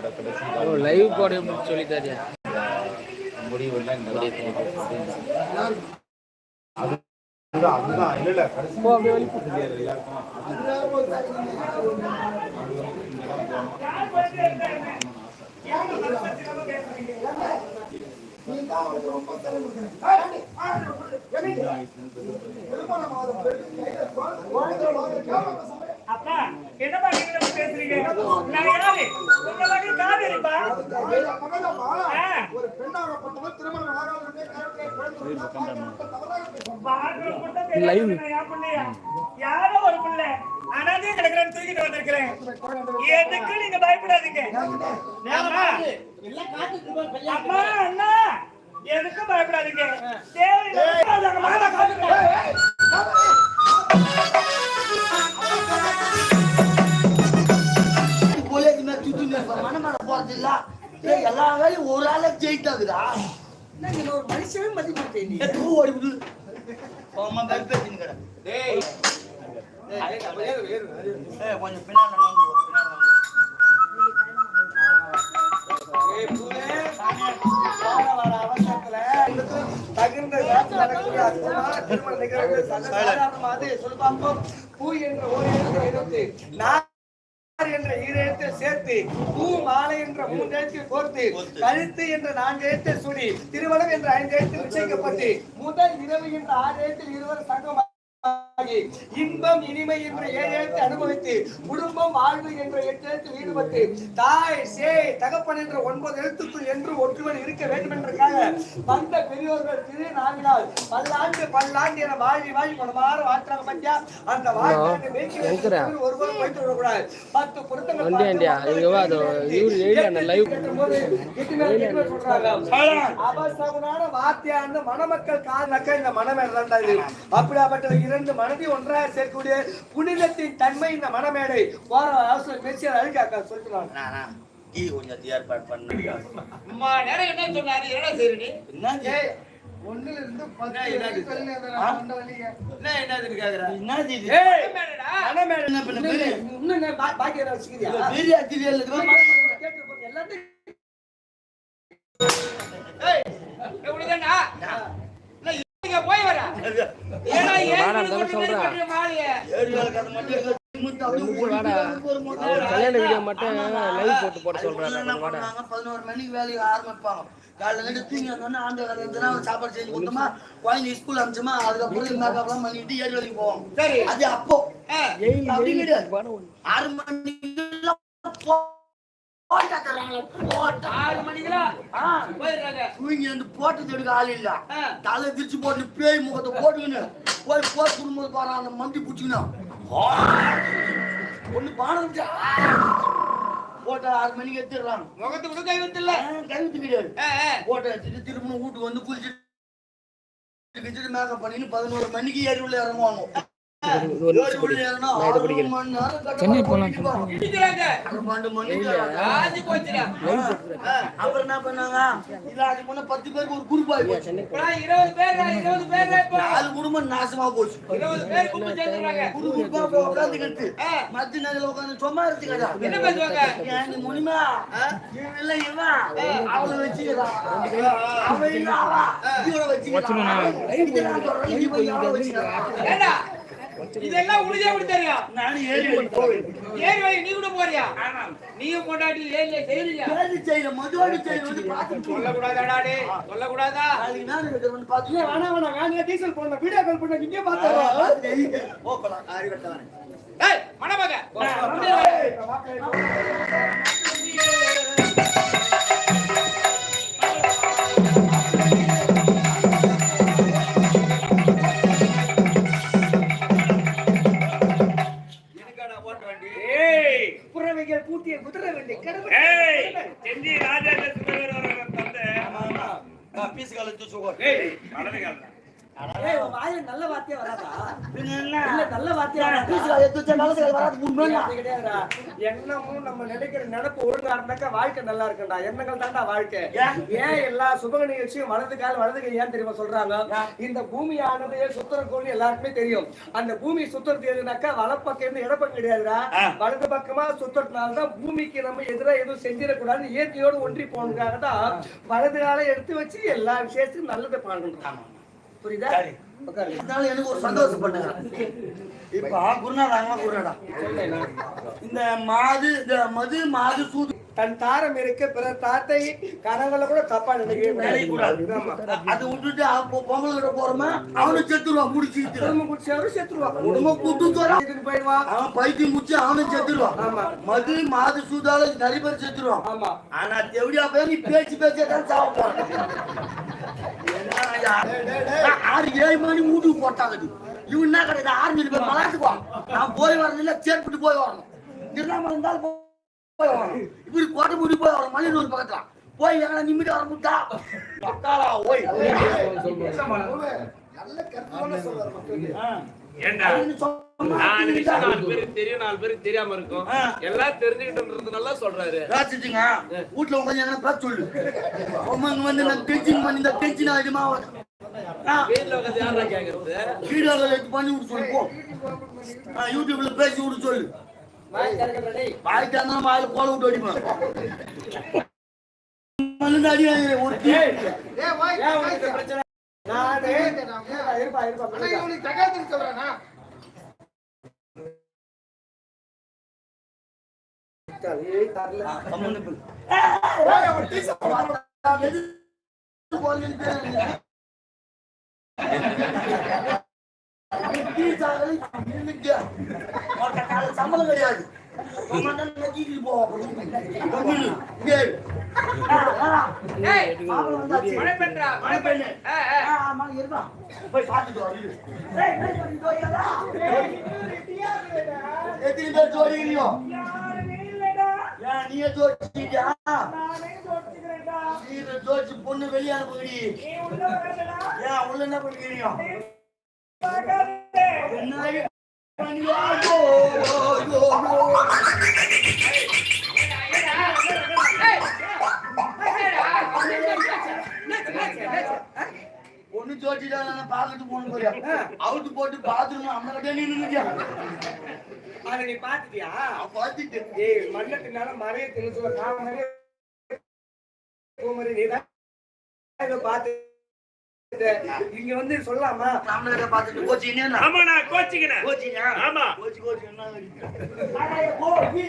காலம் லைவ் போட சொல்லி தரியா முடிவுல இந்த அதுதான் அதுதான் இல்ல இல்ல கடைசி தெரியாது எல்லாருக்கும் அப்பா என்னப்பா நீங்க பேசுறீங்க? நான் யாரு? உங்க மகன் காவேரிப்பா ஆ. பாக்குற புள்ள தெரியாது, நான் என் பிள்ளையா? யாரோ ஒரு பிள்ளை. அனாதையா கிடக்குறேன்னு தூக்கிட்டு வந்திருக்கிறேன். எதுக்கு நீங்க பயப்படாதீங்க? அம்மா. அண்ணா. எதுக்கும் பயப்படாதீங்க. தேவையில்லை ஏய், எல்லா வேலையும் ஒரு ஆளே ஜெயிட்டாகுதா ஒரு மனுஷவே மதிப்பு ஓடி விடு கொஞ்சம் பின்னாடி பூ என்ற ஒரு எழுத்தை என்ற இரு சேர்த்து பூ மாலை என்ற மூன்று எழுத்தில் கோர்த்து கழுத்து என்ற நான்கு எழுத்தில் சுடி திருமணம் என்ற ஐந்து எழுத்தில் நிச்சயிக்கப்பட்டு முதல் இரவு என்ற ஆறு எழுத்தில் இருவர் சங்கமாகி இன்பம் இனிமை என்ற ஏழு எழுத்தை அனுபவித்து குடும்பம் வாழ்வு என்ற எட்டு எழுத்தில் ஈடுபட்டு தாய் சேய் தகப்பன் என்ற ஒன்பது எழுத்துக்குள் என்று ஒற்றுவன் இருக்க வேண்டும் என்றக்காக வந்த பெரியோர்கள் திரு நாவினால் பல்லாண்டு பல்லாண்டு என வாழி வாழி மனமாற வாழ்த்துறாங்க பத்தியா அந்த வாழ்க்கை? ஒருவரும் வைத்து விடக்கூடாது பத்து பொருத்தங்கள் வார்த்தையான மணமக்கள் காரணக்க இந்த தான்டா இது அப்படியாப்பட்ட இரண்டு மனதை ஒன்றாக சேர்க்கக்கூடிய புனிதத்தின் தன்மை இந்த மனமேடை போற அவசரம் பேசி அழுக்காக்கா அண்ணா, டீ கொஞ்சம் ஏற்பாடு பண்ணு. அம்மா நேரம் என்ன சொன்னாரு? என்ன செய்யறீ என்ன ஒண்ணுல இருந்து. என்ன என்னது கேக்குற? என்ன இது? என்ன பண்ண இன்னும் என்ன பா- பாக்கி எதாவது வச்சுக்கிறியா? பெரிய அத்திரியல் கல்யாண வீடியோ மட்டும் லைவ் போட்டு போட பதினோரு மணிக்கு வேலையை ஆரம்பிப்பாங்க காலைல இருந்து தூங்கி வந்தோடனே ஆண்டு அவன் சாப்பாடு செஞ்சு கொடுத்தோமா குழந்தை ஸ்கூல் அனுப்பிச்சோமா அதுக்கப்புறம் மேக்கப்லாம் பண்ணிட்டு ஏழு வேலைக்கு போவோம் சரி. அது அப்போ. ஏய், அப்படி கிடையாது. ஆறு வந்து போட்டது எடுக்க ஆள் இல்ல. தலை விரிச்சு போட்டு பேய் முகத்தை போட்டுக்கின்னு போய் போய் குடும்பத்தை பாரு அந்த மண்டி பிடிச்சிக்கணும் ஒண்ணு பானம் போட்டா ஆறு மணிக்கு எடுத்துடுறாங்க. முகத்து கூட கை வத்தில்ல கைவிட்டு கிடையாது போட்டோ எடுத்துட்டு திரும்ப வீட்டுக்கு வந்து குளிச்சுட்டு மேக்கப் பண்ணின்னு பதினோரு மணிக்கு ஏறி உள்ள இறங்குவாங்க. சென்னை போலாம் அப்புறம் என்ன பண்ணாங்க இல்ல முன்ன பத்து பேருக்கு ஒரு குரூப் இருபது பேர் இருபது பேர் குடும்பம் நாசமா போச்சு இருபது பேர் உட்காந்துக்கிட்டு மத்திய உட்காந்து சும்மா இருந்துக்கடா என்ன முனிமா இவன் இல்ல இவன் அவளை அவன் இல்ல இவளை இதெல்லாம் எப்படி தெரியும் நானும் ஏறி. ஏறி வை நீ கூட போறியா? நீயும் கொண்டாடி ஏறி செய்யறியா வேலை செய்யற, மதுவாடி செய்யற வந்து பார்த்துட்டு சொல்ல கூடாதாடா டே சொல்ல கூடாதா மேல இருக்கிற வந்து வேணாம், டீசல் போடணும், வீடியோ கால் பண்ண. போகலாம். அறிவட்டவனே. ஏய் மணமக. ರಾಜೇಂದ್ರ ಸಿಂಗ್ ತಂದೆ ಪೀಸ್ಗಳು ಚೂಸ್ಕೋ நல்ல வார்த்தையே வராதா? நல்ல வார்த்தையே. எண்ணமும் நம்ம நினைக்கிற நினைப்பு ஒழுங்கா இருந்தாக்கா வாழ்க்கை நல்லா இருக்கும்டா. எண்ணங்கள் தான்டா வாழ்க்கை. ஏன்? எல்லா சுப நிகழ்ச்சியும் வலது கால் வலது கை ஏன் தெரியுமா சொல்றாங்க? இந்த பூமியானது சுத்தரக்கோள் எல்லாருக்குமே தெரியும். அந்த பூமி சுத்தறது எதுனாக்கா வலப்பக்கம் இருந்து இடப்பக்கம் கிடையாதுடா. வலது பக்கமா சுத்தறதுனாலதான் பூமிக்கு நம்ம எதிராக எதுவும் செஞ்சிடக்கூடாது இயற்கையோடு ஒன்றி போனதுக்காக தான் வலது காலை எடுத்து வச்சு எல்லா விஷயத்துக்கும் நல்லதை பாடுறோம் புரியுதா. இருந்தாலும் எனக்கு ஒரு சந்தோஷப்பட்டுக்கிறேன் இப்ப குருநாதாங்க குருநாடா இந்த மாது இந்த மது மாது சூது. தன் தாரம் இருக்க பிறர் தாத்தை கனவுல கூட தப்பா. அதை விட்டுட்டு அவன் பொ- பொம்பளை கிட்ட போறோமா? அவனை செத்துருவான் முடிச்சுக்கிட்டு குடும்பம் குடிச்சவரும் செத்துருவா. குடும்பம் கூட்டு போயிடுவான் அவன் பைத்தியம் முடிச்சு அவனும் செத்துருவான் ஆமா. மது மாது சூதால நிறைய பேர் செத்துருவான். ஆமா. ஆனா தேவடியா பேர் நீ பேச்சு பேச்சே தான் ஐயா? ஆறு ஏழு மணி வீட்டுக்கு போட்டாங்க இவன் என்ன கிடையாது? ஆறு மணி பேர் மலாட்டுக்குவான் நான் போய் வரல சேர்த்துட்டு போய் வரணும். திருநாம இருந்தாலும் போய் வரணும். இப்படி கோட்டை மூடி போய் வரணும் மணிநூறு பக்கத்துல. போய் எங்களை நிமிடம் வர முட்டா பக்காலா ஓய் ஏண்டா? நாலு விஷயம் நாலு பேருக்கு தெரியும் நாலு பேருக்கு தெரியாம இருக்கும். எல்லாம் தெரிஞ்சுக்கிட்டோன்றதுனால சொல்றாரு. ராசிச்சுங்க வீட்டுல உட்காந்து எங்கன்னா பேச சொல்லு. அம்மா இங்க வந்து நான் டென்ஷன் பண்ணி இந்த டென்ஷன் ஆகிடுமா வீட்டுல உட்காந்து யாரா கேக்குறது? வீடியோவில் எடுத்து பண்ணி விட்டு சொல்லு போ. யூடியூப்ல பேசி விட்டு சொல்லு. வாய் திறக்கறா டேய். வாய்க்கு இருந்தா வாயில கோல விட்டு அடிப்பேன். பிரச்சனை? ஆமா, இருப்பா. போய் பார்த்துட்டு? எத்தனை பேர் ஜோடிக்கிறீங்க ஏன் நீயே ஜோடிச்சிட்டியா நானே நீங்க ஜோடிச்சு பொண்ணு வெளியே நீ உள்ள வரலடா ஏன் உள்ள என்ன பண்ணிக்கிறீங்க? என்ன. பொண்ணு ஜோடிச்சிட்டா நான் போகணும் போறியா அவுட்டு போட்டு பாத்ரூம் அம்மா கிட்டே நின்னுட்டியா? அதை நீ பாத்துட்டியா பார்த்துட்டு ஏய் மண்ணத்தினால மறைய திணிச்சுவ காமரே பூமரி நீதான் இதை பார்த்து இங்க வந்து சொல்லலாமா அம்மா கிட்ட பார்த்துட்டு கோச்சிங்க என்ன ஆமா நான் கோச்சிங்க ஆமா. கோச்சி கோச்சி என்ன கோச்சி,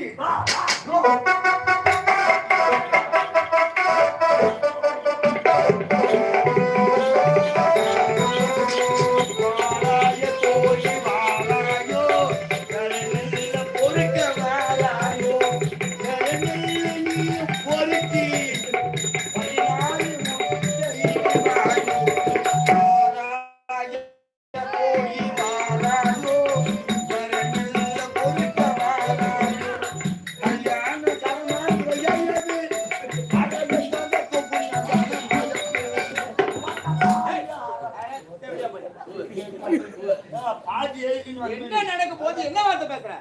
என்ன நடக்க போது என்ன வார்த்தை பேசுற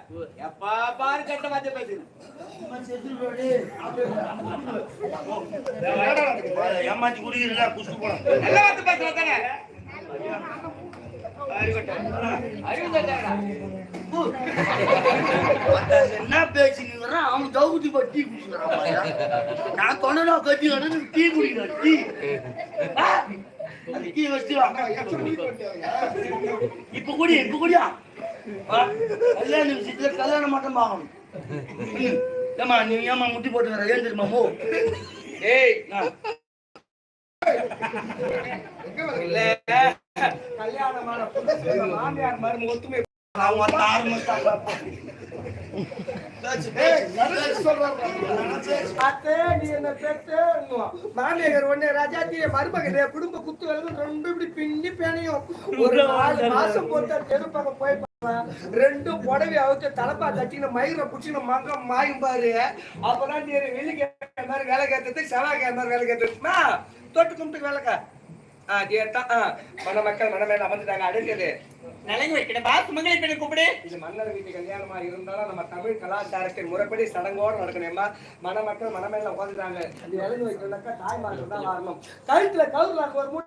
எப்பா பாரு கெட்ட வார்த்தை பேசுற ஏமாத்தி குடிக்கிறீங்களா போலாம் நல்ல வார்த்தை பேசுற தானே? என்ன பேசினுங்கிறான் அவன் தகுதி டீ குடிக்கிறான் நான் தொண்டனா கட்டி டீ குடிக்கிறேன் டீ ஆ? அந்த டீ வச்சு. இப்ப குடி இப்ப குடியா? கல்யாண கல்யாணம் மட்டும் பார்க்கணும் ம். ஏம்மா நீ ஏமா முட்டி போட்டுக்கிற ஏன் தெரியுமா? மோ ஏய் கல்யாணமான மாமியார் மருமக ஒத்துமை வந்து ஆரம்பிச்சாங்க அத்தை நீ என்ன பெத்து? மாமியார் ஒண்ணு ராஜாத்தி மருமக குடும்ப குத்து வேலை ரெண்டும் இப்படி பின்னி பேணியும் ஒரு நாலு மாசம் போட்டு தெருப்பாக போய் ரெண்டும் புடவை அவுத்து தலைப்பா தட்டின மயிரை புடிச்சின மங்க மாயும் பாரு. அப்பதான் நீ வெள்ளிக்கிழமை மாதிரி வேலை கேட்டது செவ்வாய்க்கிழமை மாதிரி வேலை கேட்டதுமா தொட்டு கும்பிட்டு வேலைக்கா அதே தான் மணமக்கள் மணமேல அமர்ந்துட்டாங்க அடுத்தது நலங்கு வைக்கணும்பா சுமங்கலி பெண்ணை கூப்பிடு. இது மன்னர் வீட்டு கல்யாணமா இருந்தாலும் நம்ம தமிழ் கலாச்சாரத்தின் முறைப்படி சடங்கோடு நடக்கணுமா. மணமக்கள் மணமேல உட்காந்துட்டாங்க. இது இறங்கி வைக்கணும்னாக்கா தாய்மார்கள் தான் வரணும் கழுத்துல கவுருல ஒரு மூணு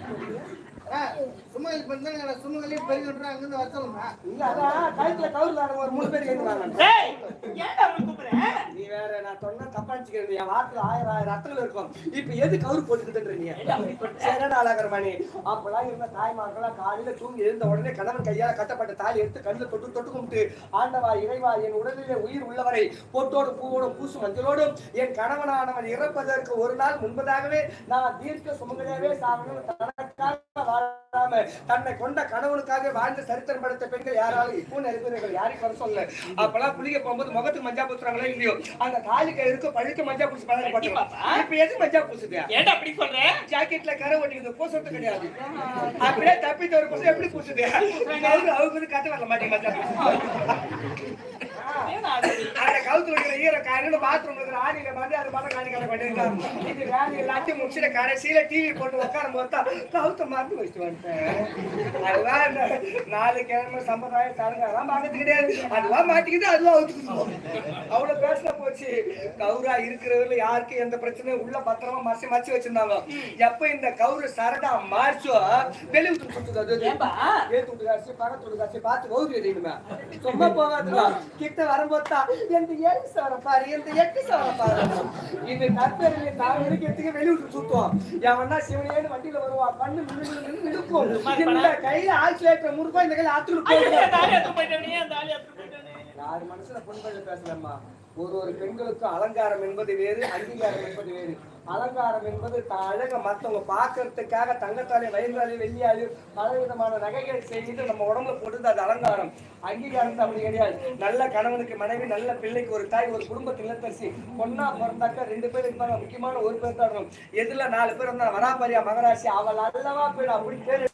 சும்மா இப்ப இருந்தாங்க சுமங்கலி பெருகிட்டு அங்கிருந்து வர சொல்லுங்க இல்ல அதான் கழுத்துல கவுருல ஒரு மூணு பேர் டேய் ஏன்டா நீ வேற நான் சொன்னா தப்பா என் வாக்குல ஆயிரம் ஆயிரம் அர்த்தங்கள் இருக்கும். இப்ப எது கவுரு போட்டுக்கிட்டு நீ? சரியான ஆளாகரமானி அப்பெல்லாம் இருந்த தாய்மார்களா காலையில தூங்கி எழுந்த உடனே கணவன் கையால கட்டப்பட்ட தாலி எடுத்து கண்ணுல தொட்டு தொட்டு கும்பிட்டு ஆண்டவா இறைவா என் உடலிலே உயிர் உள்ளவரை பொட்டோடு பூவோடும் பூசு மஞ்சளோடும் என் கணவனானவன் இறப்பதற்கு ஒரு நாள் முன்பதாகவே நான் தீர்க்க சுமங்கலியாவே சாகணும். தனக்காக வாழாம தன்னை கொண்ட கணவனுக்காக வாழ்ந்து சரித்திரம் படுத்த பெண்கள் யாராலும் இப்போ இருக்கிறீர்கள் யாரையும் வர சொல்ல அப்பெல்லாம் குளிக்க போகும்போது முகத்துக்கு மஞ்சா பூசுறாங்களோ இல்லையோ? அந்த தாலி கயிறுக்கு பழுக்க மஞ்சா பூசி பழகப்பட்டோம் இப்ப எது மஞ்சா பூசுது ஏன்டா அப்படி சொல்ற? ஜாக்கெட்ல கரை ஒட்டிக்குது பூசுறது கிடையாது. அப்படியே தப்பி தவிர பூசு எப்படி பூசுது அவங்க அவங்க கத்த வரல மாட்டேங்க மஞ்சா பூசு அந்த கவுத்துல இருக்கிற ஈர காரில பாத்ரூம்ல இருக்கிற ஆணியில வந்து அது மட்டும் காணி கடை பண்ணிருக்காங்க இது வேலை எல்லாத்தையும் முடிச்சுட்டு கடைசியில டிவி போட்டு உட்காரும் போது கவுத்த மாத்தி வச்சுட்டு வந்துட்டேன். அதுதான் நாலு கிழமை சம்பிரதாயம் சடங்கு அதெல்லாம் பார்க்கறது கிடையாது. அதுவா மாட்டிக்கிது அதுவா அவுத்துக்குது அவ்வளவு பேசின போச்சு. கௌரா இருக்கிறவர்ல யாருக்கும் எந்த பிரச்சனையும் உள்ள பத்திரமா மறைச்சு மறைச்சு வச்சிருந்தாங்க. எப்ப இந்த கௌரு சரடா மார்ச்சோ? வெளிய விட்டு அது? ஏத்து விட்டு காசு பக்கத்து விட்டு காசு பார்த்து கௌரி சும்மா போகாதுல கிட்ட வரும்போது தான் எந்த ஏழு சவர பாரு எந்த எட்டு சவர பாரு இந்த கத்தரில் தான் இருக்கிறதுக்கு வெளிய விட்டு சுத்துவோம். எவனா சிவனேன்னு வண்டியில வருவான் கண்ணு இந்த கையில ஆக்சிலேட்டர் முறுக்கும் இந்த கையில எடுத்து போயிட்டவனே யார் மனசுல பொண்கள் பேசலாமா ஒரு ஒரு பெண்களுக்கும் அலங்காரம் என்பது வேறு அங்கீகாரம் என்பது வேறு. அலங்காரம் என்பது அழக மத்தவங்க பார்க்கறதுக்காக தங்கத்தாலே வயிறாலையும் வெள்ளியாலையும் பல விதமான நகைகள் செய்து நம்ம உடம்புல போட்டு அது அலங்காரம். அங்கீகாரம் அப்படி கிடையாது. நல்ல கணவனுக்கு மனைவி நல்ல பிள்ளைக்கு ஒரு தாய் ஒரு குடும்பத்தில் இல்லத்தரசி. பொண்ணா பிறந்தாக்கா ரெண்டு பேர் இருப்பாங்க முக்கியமான ஒரு பேர் தான் எதுல நாலு பேர் இருந்தா வராபரியா மகராசி? அவள் அல்லவா பேர் அப்படி பேர்